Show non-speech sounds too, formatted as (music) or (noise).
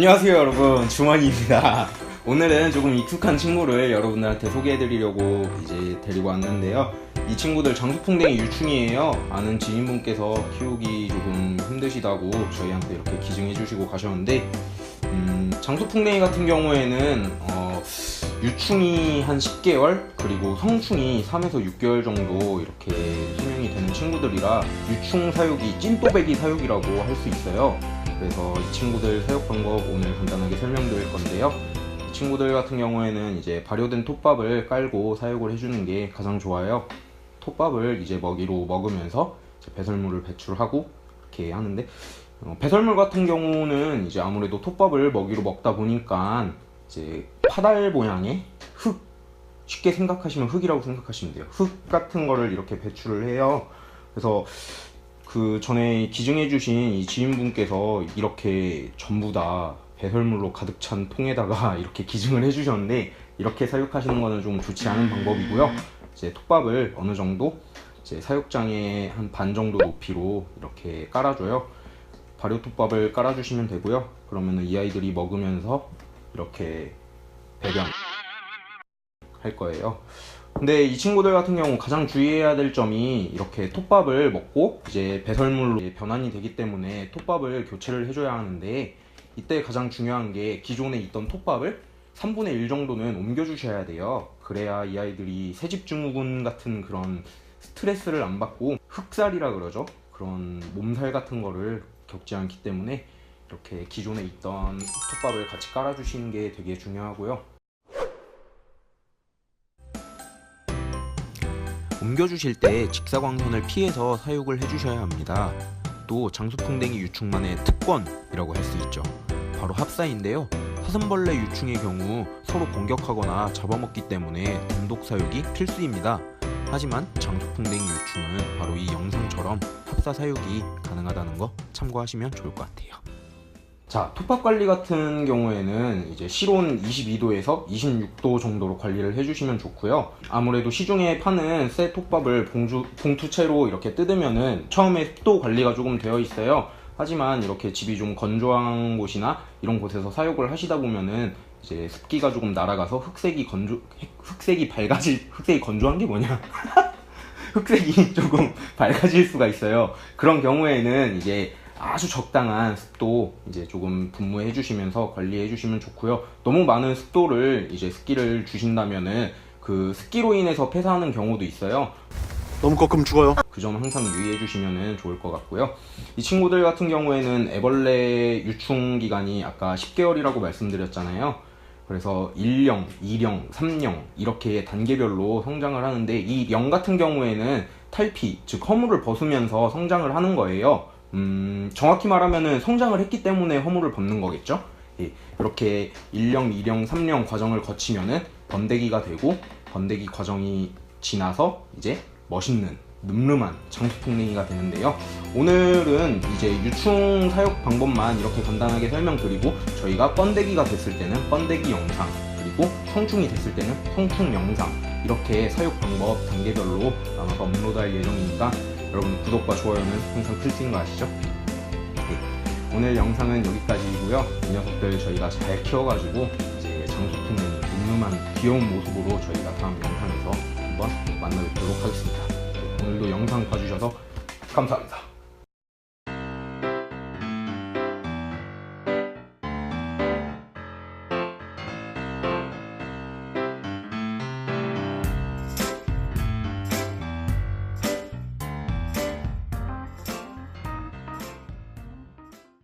안녕하세요 여러분. 주머니입니다. 오늘은 조금 익숙한 친구를 여러분들한테 소개해드리려고 이제 데리고 왔는데요. 이 친구들 장수풍뎅이 유충이에요. 아는 지인분께서 키우기 조금 힘드시다고 저희한테 이렇게 기증해 주시고 가셨는데 음, 장수풍뎅이 같은 경우에는 어, 유충이 한 10개월 그리고 성충이 3에서 6개월 정도 이렇게 수명이 되는 친구들이라 유충 사육이 찐또배기 사육이라고 할 수 있어요 그래서 이 친구들 사육 방법 오늘 간단하게 설명드릴 건데요. 이 친구들 같은 경우에는 이제 발효된 톱밥을 깔고 사육을 해주는 게 가장 좋아요. 톱밥을 이제 먹이로 먹으면서 이제 배설물을 배출하고 이렇게 하는데 어, 배설물 같은 경우는 이제 아무래도 톱밥을 먹이로 먹다 보니까 이제 파달 모양의 흙 쉽게 생각하시면 흙이라고 생각하시면 돼요. 흙 같은 거를 이렇게 배출을 해요. 그래서 그 전에 기증해주신 이 지인분께서 이렇게 전부 다 배설물로 가득 찬 통에다가 (laughs) 이렇게 기증을 해주셨는데 이렇게 사육하시는 거는 좀 좋지 않은 방법이고요. 이제 톱밥을 어느 정도 이제 사육장의 한 반 정도 높이로 이렇게 깔아줘요. 발효 톱밥을 깔아주시면 되고요. 그러면은 이 아이들이 먹으면서 이렇게 배변 할 거예요. 근데 이 친구들 같은 경우 가장 주의해야 될 점이 이렇게 톱밥을 먹고 이제 배설물로 변환이 되기 때문에 톱밥을 교체를 해줘야 하는데 이때 가장 중요한 게 기존에 있던 톱밥을 3분의 1 정도는 옮겨주셔야 돼요. 그래야 이 아이들이 새집증후군 같은 그런 스트레스를 안 받고 흑살이라 그러죠. 그런 몸살 같은 거를 겪지 않기 때문에 이렇게 기존에 있던 톱밥을 같이 깔아주시는 게 되게 중요하고요. 옮겨주실 때 직사광선을 피해서 사육을 해주셔야 합니다. 또 장수풍뎅이 유충만의 특권이라고 할 수 있죠. 바로 합사인데요. 사슴벌레 유충의 경우 서로 공격하거나 잡아먹기 때문에 단독 사육이 필수입니다. 하지만 장수풍뎅이 유충은 바로 이 영상처럼 합사 사육이 가능하다는 거 참고하시면 좋을 것 같아요. 자, 톱밥 관리 같은 경우에는 이제 실온 22도에서 26도 정도로 관리를 해주시면 좋고요. 아무래도 시중에 파는 새 톱밥을 봉주, 봉투채로 이렇게 뜯으면은 처음에 습도 관리가 조금 되어 있어요. 하지만 이렇게 집이 좀 건조한 곳이나 이런 곳에서 사육을 하시다 보면은 이제 습기가 조금 날아가서 흑색이 건조, 흑색이 밝아질, 흑색이 건조한 게 뭐냐? (laughs) 흑색이 조금 (laughs) 밝아질 수가 있어요. 그런 경우에는 이제 아주 적당한 습도 이제 조금 분무해 주시면서 관리해 주시면 좋고요. 너무 많은 습도를 이제 습기를 주신다면은 그 습기로 인해서 폐사하는 경우도 있어요. 너무 꺾으면 죽어요. 그 점 항상 유의해 주시면 좋을 것 같고요. 이 친구들 같은 경우에는 애벌레 유충 기간이 아까 10개월이라고 말씀드렸잖아요. 그래서 1령, 2령, 3령 이렇게 단계별로 성장을 하는데 이 령 같은 경우에는 탈피, 즉 허물을 벗으면서 성장을 하는 거예요. 음, 정확히 말하면은 성장을 했기 때문에 허물을 벗는 거겠죠? 예, 이렇게 1령, 2령, 3령 과정을 거치면은 번데기가 되고 번데기 과정이 지나서 이제 멋있는 늠름한 장수풍뎅이가 되는데요. 오늘은 이제 유충 사육 방법만 이렇게 간단하게 설명드리고 저희가 번데기가 됐을 때는 번데기 영상 그리고 성충이 됐을 때는 성충 영상 이렇게 사육 방법 단계별로 아마 업로드할 예정이니까 여러분 구독과 좋아요는 항상 필수인 거 아시죠? 네, 오늘 영상은 여기까지이고요. 이 녀석들 저희가 잘 키워가지고 이제 장수풍뎅이 늠름한 귀여운 모습으로 저희가 다음 영상에서 한번 만나뵙도록 하겠습니다. 네, 오늘도 영상 봐주셔서 감사합니다.